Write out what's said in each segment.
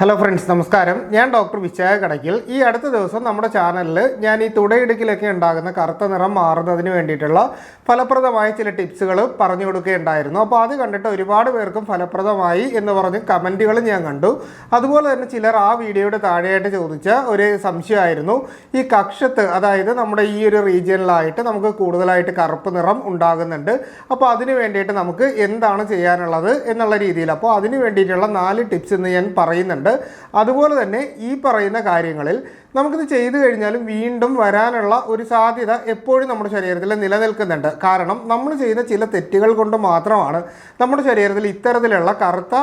Hello friends നമസ്കാരം. ഞാൻ doctor വിശായ Kadakkal. ഈ അടുത്ത ദിവസം നമ്മുടെ ചാനലിൽ ഞാൻ ഈ തുടയിടുക്കിലൊക്കെ ഉണ്ടാകുന്ന കറുത്ത നിറം മാറുന്നതിന് വേണ്ടിയിട്ടുള്ള ഫലപ്രദമായ ചില ടിപ്സുകൾ പറഞ്ഞു കൊടുക്കുകയുണ്ടായിരുന്നു. അപ്പോൾ അത് കണ്ടിട്ട് ഒരുപാട് പേർക്കും ഫലപ്രദമായി എന്ന് പറഞ്ഞ് കമന്റുകൾ ഞാൻ കണ്ടു. അതുപോലെ തന്നെ ചിലർ ആ വീഡിയോയുടെ താഴെയായിട്ട് ചോദിച്ച ഒരു സംശയമായിരുന്നു. ഈ കക്ഷത്ത് അതായത് നമ്മുടെ ഈ ഒരു റീജിയനിലായിട്ട് നമുക്ക് കൂടുതലായിട്ട് കറുപ്പ് നിറം ഉണ്ടാകുന്നുണ്ട്. അപ്പോൾ അതിന് വേണ്ടിയിട്ട് നമുക്ക് എന്താണ് ചെയ്യാനുള്ളത് എന്നുള്ള രീതിയിൽ. അപ്പോൾ അതിന് വേണ്ടിയിട്ടുള്ള നാല് ടിപ്സ് ഇന്ന് ഞാൻ പറയുന്നുണ്ട്. അതുപോലെ തന്നെ ഈ പറയുന്ന കാര്യങ്ങളിൽ നമുക്കിത് ചെയ്തു കഴിഞ്ഞാലും വീണ്ടും വരാനുള്ള ഒരു സാധ്യത എപ്പോഴും നമ്മുടെ ശരീരത്തിൽ നിലനിൽക്കുന്നുണ്ട്. കാരണം നമ്മൾ ചെയ്യുന്ന ചില തെറ്റുകൾ കൊണ്ട് മാത്രമാണ് നമ്മുടെ ശരീരത്തിൽ ഇത്തരത്തിലുള്ള കറുത്ത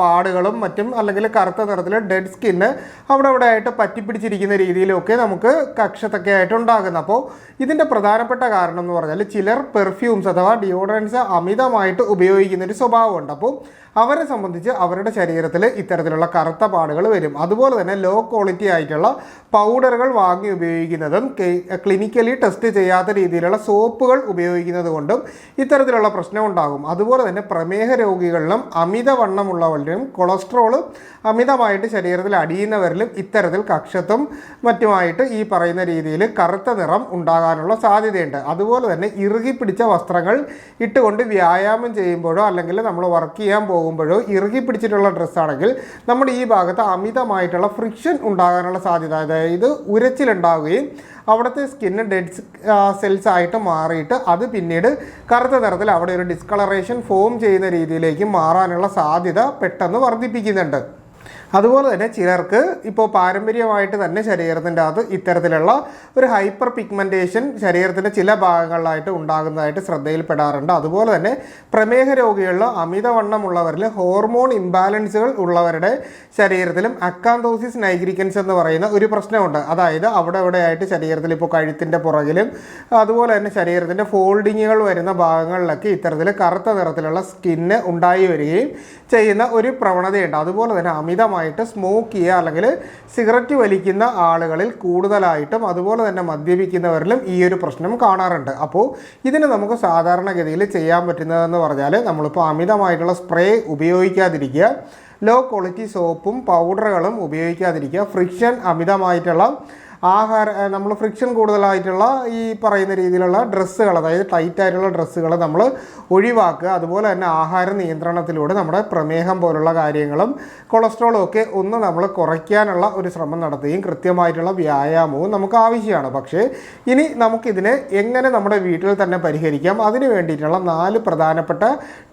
പാടുകളും മറ്റും അല്ലെങ്കിൽ കറുത്ത നിറത്തിൽ ഡെഡ് സ്കിന്ന് അവിടെ അവിടെ ആയിട്ട് പറ്റിപ്പിടിച്ചിരിക്കുന്ന രീതിയിലൊക്കെ നമുക്ക് കക്ഷത്തൊക്കെ ആയിട്ട് ഉണ്ടാകുന്നത്. അപ്പോൾ ഇതിന്റെ പ്രധാനപ്പെട്ട കാരണം എന്ന് പറഞ്ഞാൽ ചിലർ പെർഫ്യൂംസ് അഥവാ ഡിയോഡറൻസ് അമിതമായിട്ട് ഉപയോഗിക്കുന്ന ഒരു സ്വഭാവമുണ്ട്. അപ്പോൾ അവരെ സംബന്ധിച്ച് അവരുടെ ശരീരത്തിൽ ഇത്തരത്തിലുള്ള കറുത്ത പാടുകൾ വരും. അതുപോലെ തന്നെ ലോ ക്വാളിറ്റി ആയിട്ടുള്ള പൗഡറുകൾ വാങ്ങി ഉപയോഗിക്കുന്നതും ക്ലിനിക്കലി ടെസ്റ്റ് ചെയ്യാത്ത രീതിയിലുള്ള സോപ്പുകൾ ഉപയോഗിക്കുന്നത് കൊണ്ടും ഇത്തരത്തിലുള്ള പ്രശ്നം ഉണ്ടാകും. അതുപോലെ തന്നെ പ്രമേഹ രോഗികളിലും അമിതവണ്ണമുള്ളവരിലും കൊളസ്ട്രോൾ അമിതമായിട്ട് ശരീരത്തിൽ അടിയുന്നവരിലും ഇത്തരത്തിൽ കക്ഷത്തും മറ്റുമായിട്ട് ഈ പറയുന്ന രീതിയിൽ കറുത്ത നിറം ഉണ്ടാകാനുള്ള സാധ്യതയുണ്ട്. അതുപോലെ തന്നെ ഇറുകി പിടിച്ച വസ്ത്രങ്ങൾ ഇട്ടുകൊണ്ട് വ്യായാമം ചെയ്യുമ്പോഴോ അല്ലെങ്കിൽ നമ്മൾ വർക്ക് ചെയ്യാൻ പോകുമ്പോഴോ ഇറുകി പിടിച്ചിട്ടുള്ള ഡ്രസ്സാണെങ്കിൽ നമ്മുടെ ഈ ഭാഗത്ത് അമിതമായിട്ടുള്ള ഫ്രിക്ഷൻ ഉണ്ടാകാനുള്ള സാധ്യത. അതായത് ഉരച്ചിലുണ്ടാവുകയും അവിടുത്തെ സ്കിന്ന് ഡെഡ് സെൽസ് ആയിട്ട് മാറിയിട്ട് അത് പിന്നീട് കറുത്ത നിറത്തിൽ അവിടെ ഒരു ഡിസ്കളറേഷൻ ഫോം ചെയ്യുന്ന രീതിയിലേക്ക് മാറാനുള്ള സാധ്യത പെട്ടെന്ന് വർദ്ധിപ്പിക്കുന്നുണ്ട്. അതുപോലെ തന്നെ ചിലർക്ക് ഇപ്പോൾ പാരമ്പര്യമായിട്ട് തന്നെ ശരീരത്തിന്റെ അകത്ത് ഇത്തരത്തിലുള്ള ഒരു ഹൈപ്പർ പിഗ്മെന്റേഷൻ ശരീരത്തിന്റെ ചില ഭാഗങ്ങളിലായിട്ട് ഉണ്ടാകുന്നതായിട്ട് ശ്രദ്ധയിൽപ്പെടാറുണ്ട്. അതുപോലെ തന്നെ പ്രമേഹ രോഗികളിൽ അമിതവണ്ണമുള്ളവരിൽ ഹോർമോൺ ഇംബാലൻസുകൾ ഉള്ളവരുടെ ശരീരത്തിലും അക്കാന്തോസിസ് നൈഗ്രിക്കൻസ് എന്ന് പറയുന്ന ഒരു പ്രശ്നമുണ്ട്. അതായത് അവിടെ ആയിട്ട് ശരീരത്തിൽ ഇപ്പോൾ കഴുത്തിന്റെ പുറകിലും അതുപോലെ തന്നെ ശരീരത്തിന്റെ ഫോൾഡിങ്ങുകൾ വരുന്ന ഭാഗങ്ങളിലൊക്കെ ഇത്തരത്തിൽ കറുത്ത നിറത്തിലുള്ള സ്കിന്ന് ഉണ്ടായി വരികയും ചെയ്യുന്ന ഒരു പ്രവണതയുണ്ട്. അതുപോലെ തന്നെ അമിതമായിട്ട് സ്മോക്ക് ചെയ്യുക അല്ലെങ്കിൽ സിഗരറ്റ് വലിക്കുന്ന ആളുകളിൽ കൂടുതലായിട്ടും അതുപോലെ തന്നെ മദ്യപിക്കുന്നവരിലും ഈ ഒരു പ്രശ്നം കാണാറുണ്ട്. അപ്പോൾ ഇതിന് നമുക്ക് സാധാരണഗതിയിൽ ചെയ്യാൻ പറ്റുന്നതെന്ന് പറഞ്ഞാൽ നമ്മളിപ്പോൾ അമിതമായിട്ടുള്ള സ്പ്രേ ഉപയോഗിക്കാതിരിക്കുക ലോ ക്വാളിറ്റി സോപ്പും പൗഡറുകളും ഉപയോഗിക്കാതിരിക്കുക ഫ്രിക്ഷൻ അമിതമായിട്ടുള്ള ആഹാര നമ്മൾ ഫ്രിക്ഷൻ കൂടുതലായിട്ടുള്ള ഈ പറയുന്ന രീതിയിലുള്ള ഡ്രസ്സുകൾ അതായത് ടൈറ്റ് ആയിട്ടുള്ള ഡ്രസ്സുകൾ നമ്മൾ ഒഴിവാക്കുക. അതുപോലെ തന്നെ ആഹാര നിയന്ത്രണത്തിലൂടെ നമ്മുടെ പ്രമേഹം പോലുള്ള കാര്യങ്ങളും കൊളസ്ട്രോളും ഒക്കെ ഒന്ന് നമ്മൾ കുറയ്ക്കാനുള്ള ഒരു ശ്രമം നടത്തുകയും കൃത്യമായിട്ടുള്ള വ്യായാമവും നമുക്ക് ആവശ്യമാണ്. പക്ഷേ ഇനി നമുക്കിതിനെ എങ്ങനെ നമ്മുടെ വീട്ടിൽ തന്നെ പരിഹരിക്കാം? അതിന് വേണ്ടിയിട്ടുള്ള നാല് പ്രധാനപ്പെട്ട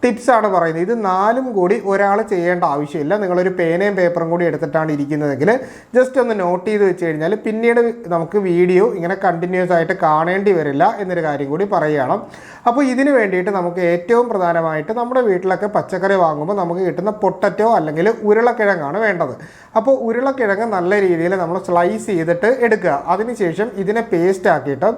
ടിപ്സാണ് പറയുന്നത്. ഇത് നാലും കൂടി ഒരാൾ ചെയ്യേണ്ട ആവശ്യമില്ല. നിങ്ങളൊരു പേനയും പേപ്പറും കൂടി എടുത്തിട്ടാണ് ഇരിക്കുന്നതെങ്കിൽ ജസ്റ്റ് ഒന്ന് നോട്ട് ചെയ്ത് വെച്ച് കഴിഞ്ഞാൽ പിന്നീട് നമുക്ക് വീഡിയോ ഇങ്ങനെ കണ്ടിന്യൂസ് ആയിട്ട് കാണേണ്ടി വരില്ല എന്നൊരു കാര്യം കൂടി പറയുകയാണ്. അപ്പോൾ ഇതിന് വേണ്ടിയിട്ട് നമുക്ക് ഏറ്റവും പ്രധാനമായിട്ട് നമ്മുടെ വീട്ടിലൊക്കെ പച്ചക്കറി വാങ്ങുമ്പോൾ നമുക്ക് കിട്ടുന്ന പൊട്ടറ്റോ അല്ലെങ്കിൽ ഉരുളക്കിഴങ്ങാണ് വേണ്ടത്. അപ്പോൾ ഉരുളക്കിഴങ്ങ് നല്ല രീതിയിൽ നമ്മൾ സ്ലൈസ് ചെയ്തിട്ട് എടുക്കുക. അതിനുശേഷം ഇതിനെ പേസ്റ്റ് ആക്കിയിട്ട്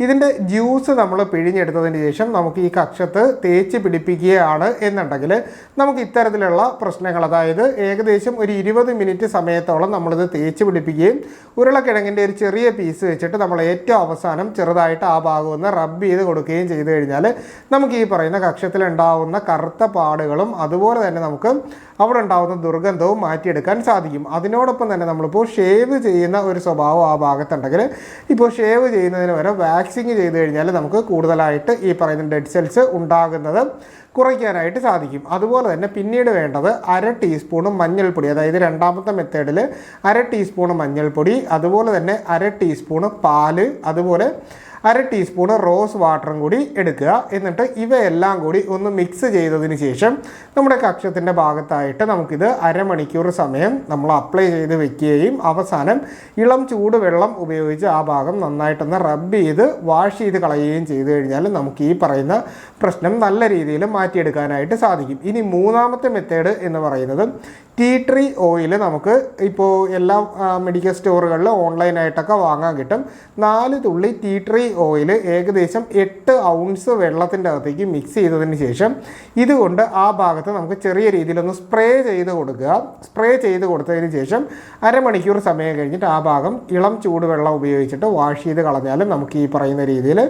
ഇതിന്റെ ജ്യൂസ് നമ്മൾ പിഴിഞ്ഞെടുത്തതിന് ശേഷം നമുക്ക് ഈ കക്ഷത്ത് തേച്ച് പിടിപ്പിക്കുകയാണ് എന്നുണ്ടെങ്കിൽ നമുക്ക് ഇത്തരത്തിലുള്ള പ്രശ്നങ്ങൾ അതായത് ഏകദേശം ഒരു ഇരുപത് മിനിറ്റ് സമയത്തോളം നമ്മളിത് തേച്ച് പിടിപ്പിക്കുകയും ഉരുളക്കിഴങ്ങിന്റെ ഒരു ചെറിയ പീസ് വെച്ചിട്ട് നമ്മൾ ഏറ്റവും അവസാനം ചെറുതായിട്ട് ആ ഭാഗം ഒന്ന് റബ്ബ് ചെയ്ത് കൊടുക്കുകയും ചെയ്തു കഴിഞ്ഞാൽ നമുക്ക് ഈ പറയുന്ന കക്ഷത്തിലുണ്ടാവുന്ന കറുത്ത പാടുകളും അതുപോലെ തന്നെ നമുക്ക് അവിടെ ഉണ്ടാകുന്ന ദുർഗന്ധവും മാറ്റിയെടുക്കാൻ സാധിക്കും. അതിനോടൊപ്പം തന്നെ നമ്മളിപ്പോൾ ഷേവ് ചെയ്യുന്ന ഒരു സ്വഭാവം ആ ഭാഗത്തുണ്ടെങ്കിൽ ഇപ്പോൾ ഷേവ് ചെയ്യുന്നതിന് വരെ വാക്സിങ് ചെയ്ത് കഴിഞ്ഞാൽ നമുക്ക് കൂടുതലായിട്ട് ഈ പറയുന്ന ഡെഡ് സെൽസ് ഉണ്ടാകുന്നത് കുറയ്ക്കാനായിട്ട് സാധിക്കും. അതുപോലെ തന്നെ പിന്നീട് വേണ്ടത് അര ടീസ്പൂണ് മഞ്ഞൾപ്പൊടി അതായത് രണ്ടാമത്തെ മെത്തേഡിൽ അര ടീസ്പൂണ് മഞ്ഞൾപ്പൊടി അതുപോലെ തന്നെ അര ടീസ്പൂണ് പാൽ അതുപോലെ അര ടീസ്പൂൺ റോസ് വാട്ടറും കൂടി എടുക്കുക. എന്നിട്ട് ഇവയെല്ലാം കൂടി ഒന്ന് മിക്സ് ചെയ്തതിന് ശേഷം നമ്മുടെ കക്ഷത്തിന്റെ ഭാഗത്തായിട്ട് നമുക്കിത് അരമണിക്കൂർ സമയം നമ്മൾ അപ്ലൈ ചെയ്ത് വെക്കുകയും അവസാനം ഇളം ചൂടുവെള്ളം ഉപയോഗിച്ച് ആ ഭാഗം നന്നായിട്ടൊന്ന് റബ്ബ് ചെയ്ത് വാഷ് ചെയ്ത് കളയുകയും ചെയ്തു കഴിഞ്ഞാൽ നമുക്ക് ഈ പറയുന്ന പ്രശ്നം നല്ല രീതിയിൽ മാറ്റിയെടുക്കാനായിട്ട് സാധിക്കും. ഇനി മൂന്നാമത്തെ മെത്തേഡ് എന്ന് പറയുന്നത് ടീ ട്രീ ഓയിൽ നമുക്ക് ഇപ്പോൾ എല്ലാ മെഡിക്കൽ സ്റ്റോറുകളിൽ ഓൺലൈനായിട്ടൊക്കെ വാങ്ങാൻ കിട്ടും. നാല് തുള്ളി ടീ ട്രീ ഓയിൽ ഏകദേശം എട്ട് ഔൺസ് വെള്ളത്തിന്റെ അകത്തേക്ക് മിക്സ് ചെയ്തതിന് ശേഷം ഇതുകൊണ്ട് ആ ഭാഗത്ത് നമുക്ക് ചെറിയ രീതിയിലൊന്ന് സ്പ്രേ ചെയ്ത് കൊടുക്കുക. സ്പ്രേ ചെയ്ത് കൊടുത്തതിന് ശേഷം അരമണിക്കൂർ സമയം കഴിഞ്ഞിട്ട് ആ ഭാഗം ഇളം ചൂടുവെള്ളം ഉപയോഗിച്ചിട്ട് വാഷ് ചെയ്ത് കളഞ്ഞാലും നമുക്ക് ഈ പറയുന്ന രീതിയിൽ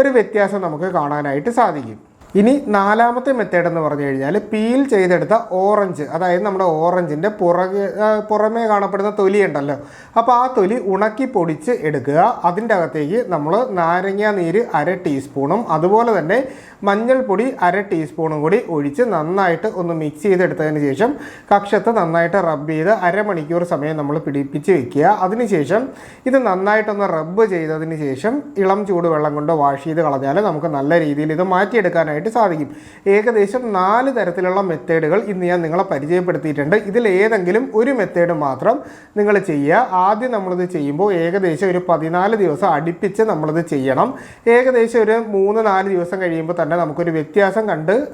ഒരു വ്യത്യാസം നമുക്ക് കാണാനായിട്ട് സാധിക്കും. ഇനി നാലാമത്തെ മെത്തേഡ് എന്ന് പറഞ്ഞു കഴിഞ്ഞാൽ പീൽ ചെയ്തെടുത്ത ഓറഞ്ച് അതായത് നമ്മുടെ ഓറഞ്ചിന്റെ പുറകെ പുറമേ കാണപ്പെടുന്ന തൊലി ഉണ്ടല്ലോ. അപ്പോൾ ആ തൊലി ഉണക്കി പൊടിച്ച് എടുക്കുക. അതിന്റെ അകത്തേക്ക് നമ്മൾ നാരങ്ങ നീര് അര ടീസ്പൂണും അതുപോലെ തന്നെ മഞ്ഞൾപ്പൊടി അര ടീസ്പൂണും കൂടി ഒഴിച്ച് നന്നായിട്ട് ഒന്ന് മിക്സ് ചെയ്തെടുത്തതിന് ശേഷം കക്ഷത്ത് നന്നായിട്ട് റബ്ബ് ചെയ്ത് അരമണിക്കൂർ സമയം നമ്മൾ പിടിപ്പിച്ച് വെക്കുക. അതിനുശേഷം ഇത് നന്നായിട്ടൊന്ന് റബ്ബ് ചെയ്തതിന് ശേഷം ഇളം ചൂടുവെള്ളം കൊണ്ട് വാഷ് ചെയ്ത് കളഞ്ഞാൽ നമുക്ക് നല്ല രീതിയിൽ ഇത് മാറ്റിയെടുക്കാനായിട്ട് സാധിക്കും. ഏകദേശം നാല് തരത്തിലുള്ള മെത്തേഡുകൾ ഇന്ന് ഞാൻ നിങ്ങളെ പരിചയപ്പെടുത്തിയിട്ടുണ്ട്. ഇതിൽ ഏതെങ്കിലും ഒരു മെത്തേഡ് മാത്രം നിങ്ങൾ ചെയ്യുക. ആദ്യം നമ്മളിത് ചെയ്യുമ്പോൾ ഏകദേശം ഒരു പതിനാല് ദിവസം അടുപ്പിച്ച് നമ്മളിത് ചെയ്യണം. ഏകദേശം ഒരു മൂന്ന് നാല് ദിവസം കഴിയുമ്പോൾ തന്നെ നമുക്കൊരു വ്യത്യാസം കണ്ട്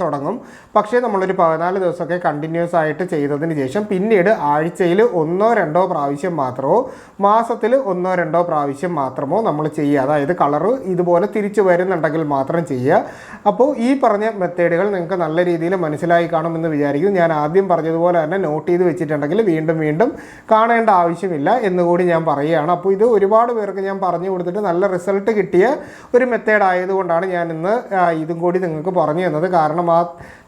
തുടങ്ങും. പക്ഷേ നമ്മളൊരു പതിനാല് ദിവസമൊക്കെ കണ്ടിന്യൂസ് ആയിട്ട് ചെയ്തതിന് ശേഷം പിന്നീട് ആഴ്ചയിൽ ഒന്നോ രണ്ടോ പ്രാവശ്യം മാത്രമോ മാസത്തിൽ ഒന്നോ രണ്ടോ പ്രാവശ്യം മാത്രമോ നമ്മൾ ചെയ്യുക. അതായത് കളറ് ഇതുപോലെ തിരിച്ചു വരുന്നുണ്ടെങ്കിൽ മാത്രം ചെയ്യുക. അപ്പോൾ ഈ പറഞ്ഞ മെത്തേഡുകൾ നിങ്ങൾക്ക് നല്ല രീതിയിൽ മനസ്സിലായി കാണുമെന്ന് വിചാരിക്കും ഞാൻ ആദ്യം പറഞ്ഞതുപോലെ തന്നെ നോട്ട് ചെയ്ത് വെച്ചിട്ടുണ്ടെങ്കിൽ വീണ്ടും വീണ്ടും കാണേണ്ട ആവശ്യമില്ല എന്നുകൂടി ഞാൻ പറയുകയാണ്. അപ്പോൾ ഇത് ഒരുപാട് പേർക്ക് ഞാൻ പറഞ്ഞു കൊടുത്തിട്ട് നല്ല റിസൾട്ട് കിട്ടിയ ഒരു മെത്തേഡ് ആയതുകൊണ്ടാണ് ഞാൻ ഇന്ന് ഇതും കൂടി നിങ്ങൾക്ക് പറഞ്ഞു തന്നത്. കാരണം ആ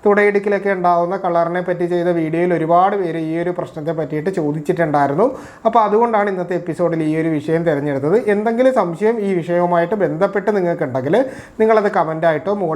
തുടയിടുക്കിലൊക്കെ ഉണ്ടാവുന്ന കളറിനെ പറ്റി ചെയ്ത വീഡിയോയിൽ ഒരുപാട് പേര് ഈ ഒരു പ്രശ്നത്തെ പറ്റിയിട്ട് ചോദിച്ചിട്ടുണ്ടായിരുന്നു. അപ്പോൾ അതുകൊണ്ടാണ് ഇന്നത്തെ എപ്പിസോഡിൽ ഈ ഒരു വിഷയം തിരഞ്ഞെടുത്തത്. എന്തെങ്കിലും സംശയം ഈ വിഷയവുമായിട്ട് ബന്ധപ്പെട്ട് നിങ്ങൾക്കുണ്ടെങ്കിൽ നിങ്ങളത് കമന്റായിട്ടോ മുകളിൽ